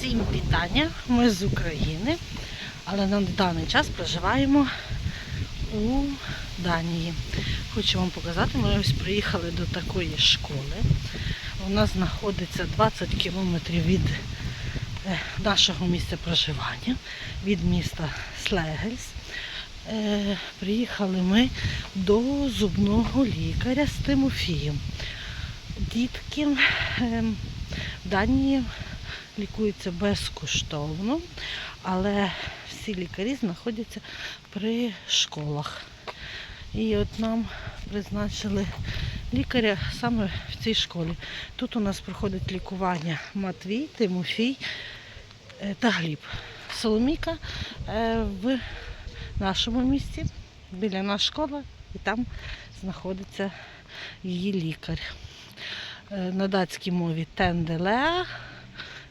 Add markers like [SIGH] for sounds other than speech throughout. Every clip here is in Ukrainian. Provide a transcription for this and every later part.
Всім вітання! Ми з України, але на даний час проживаємо у Данії. Хочу вам показати, ми ось приїхали до такої школи. Вона знаходиться 20 кілометрів від е, нашого місця проживання, від міста Слегельс. Е, Приїхали ми до зубного лікаря з Тимофієм. Дітки ем, в Данії лікуються безкоштовно, але всі лікарі знаходяться при школах. І от нам призначили лікаря саме в цій школі. Тут у нас проходить лікування Матвій, Тимофій е, та Гліб. Соломіка е, в нашому місті, біля нас школа, і там знаходиться її лікар. Е, На датській мові Тенделеа,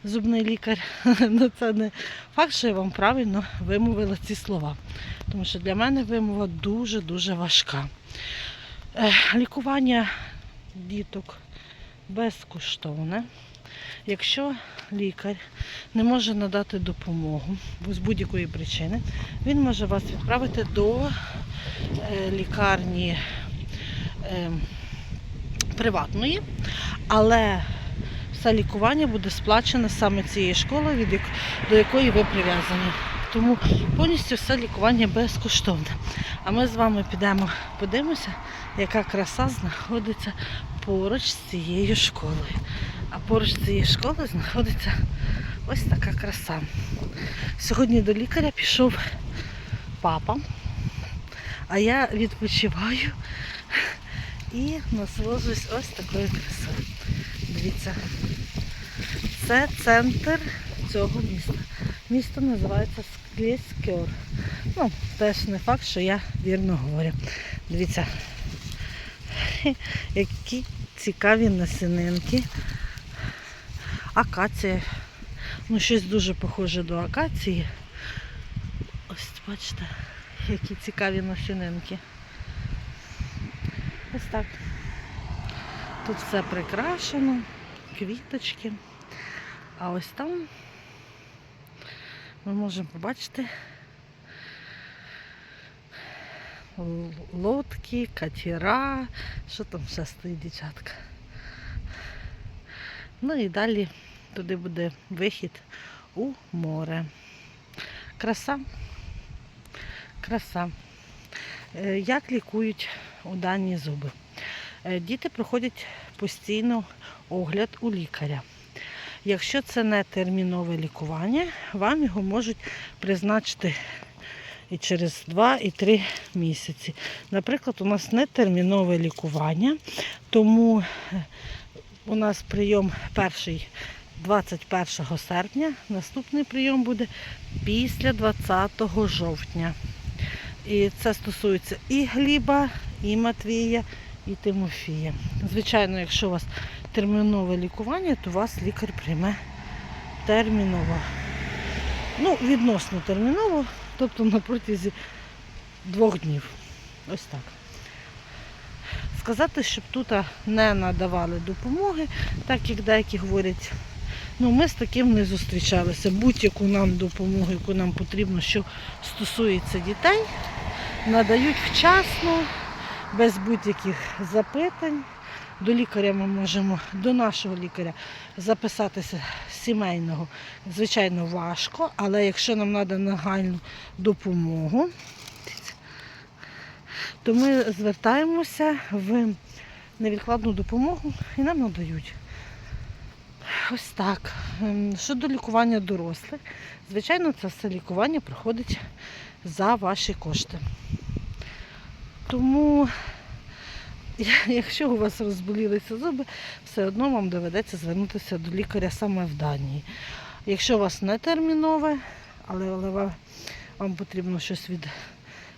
зубний лікар. [LAUGHS] Ну, це не факт, що я вам правильно вимовила ці слова. Тому що для мене вимова дуже-дуже важка. Е, Лікування діток безкоштовне. Якщо лікар не може надати допомогу з будь-якої причини, він може вас відправити до е, лікарні е, приватної, але все лікування буде сплачене саме цією школою, до якої ви прив'язані. Тому повністю все лікування безкоштовне. А ми з вами підемо подивимося, яка краса знаходиться поруч з цією школою. А поруч з цією школою знаходиться ось така краса. Сьогодні до лікаря пішов папа, а я відпочиваю і насолоджуюсь ось такою красою. Дивіться, це центр цього міста. Місто називається Склєскьор. Ну, теж не факт, що я вірно говорю. Дивіться, [LAUGHS] які цікаві насінинки. Акація. Ну, щось дуже похоже до акації. Ось бачите, які цікаві насінинки. Ось так. Тут все прикрашено, квіточки. А ось там ми можемо побачити лодки, катера, що там ще стоїть, дівчатка. Ну і далі туди буде вихід у море. Краса. Краса. Е, Як лікують у дані зуби? Е, Діти проходять постійно огляд у лікаря. Якщо це не термінове лікування, вам його можуть призначити і через 2 і 3 місяці. Наприклад, у нас не термінове лікування, тому е, у нас прийом перший 21 серпня, наступний прийом буде після 20 жовтня. І це стосується і Гліба, і Матвія, і Тимофія. Звичайно, якщо у вас термінове лікування, то вас лікар прийме терміново. Ну, відносно терміново, тобто на протязі двох днів. Ось так. Сказати, щоб тут не надавали допомоги, так як деякі говорять, ну ми з таким не зустрічалися. Будь-яку нам допомогу, яку нам потрібно, що стосується дітей, надають вчасно, без будь-яких запитань. До лікаря ми можемо, до нашого лікаря записатися сімейного, звичайно, важко, але якщо нам треба нагальну допомогу, то ми звертаємося в невідкладну допомогу і нам надають. Ось так. Ем, Щодо лікування дорослих, звичайно, це все лікування проходить за ваші кошти. Тому якщо у вас розболілися зуби, все одно вам доведеться звернутися до лікаря саме в Данії. Якщо у вас не термінове, але, але вам потрібно щось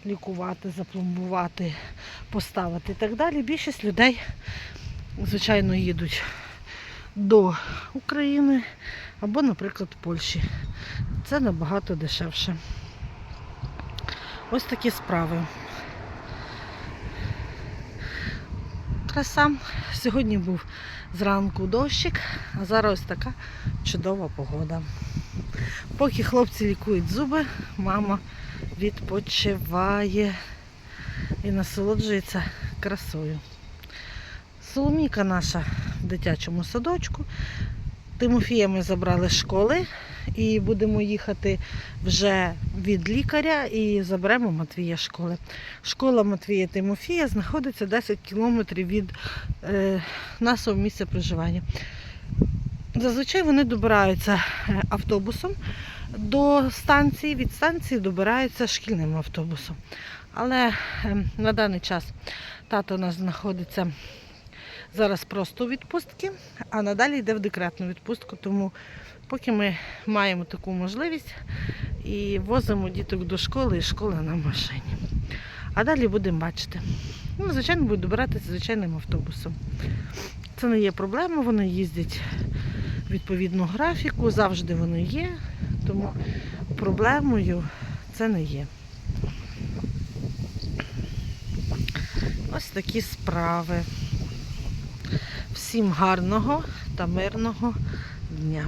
відлікувати, запломбувати, поставити і так далі, більшість людей, звичайно, їдуть до України або, наприклад, Польщі. Це набагато дешевше. Ось такі справи. Краса. Сьогодні був зранку дощик, а зараз ось така чудова погода. Поки хлопці лікують зуби, мама відпочиває і насолоджується красою. Соломійка наша в дитячому садочку. Тимофія ми забрали з школи і будемо їхати вже від лікаря і заберемо Матвія школи. Школа Матвія Тимофія знаходиться 10 кілометрів від е, нашого місця проживання. Зазвичай вони добираються е, автобусом до станції, від станції добираються шкільним автобусом. Але е, на даний час тато у нас знаходиться зараз просто у відпустці, а надалі йде в декретну відпустку. Тому поки ми маємо таку можливість і возимо діток до школи і школа на машині. А далі будемо бачити. Ну, звичайно, будуть добиратися звичайним автобусом. Це не є проблема, вони їздять відповідну графіку, завжди вони є, тому проблемою це не є. Ось такі справи. Всім гарного та мирного дня.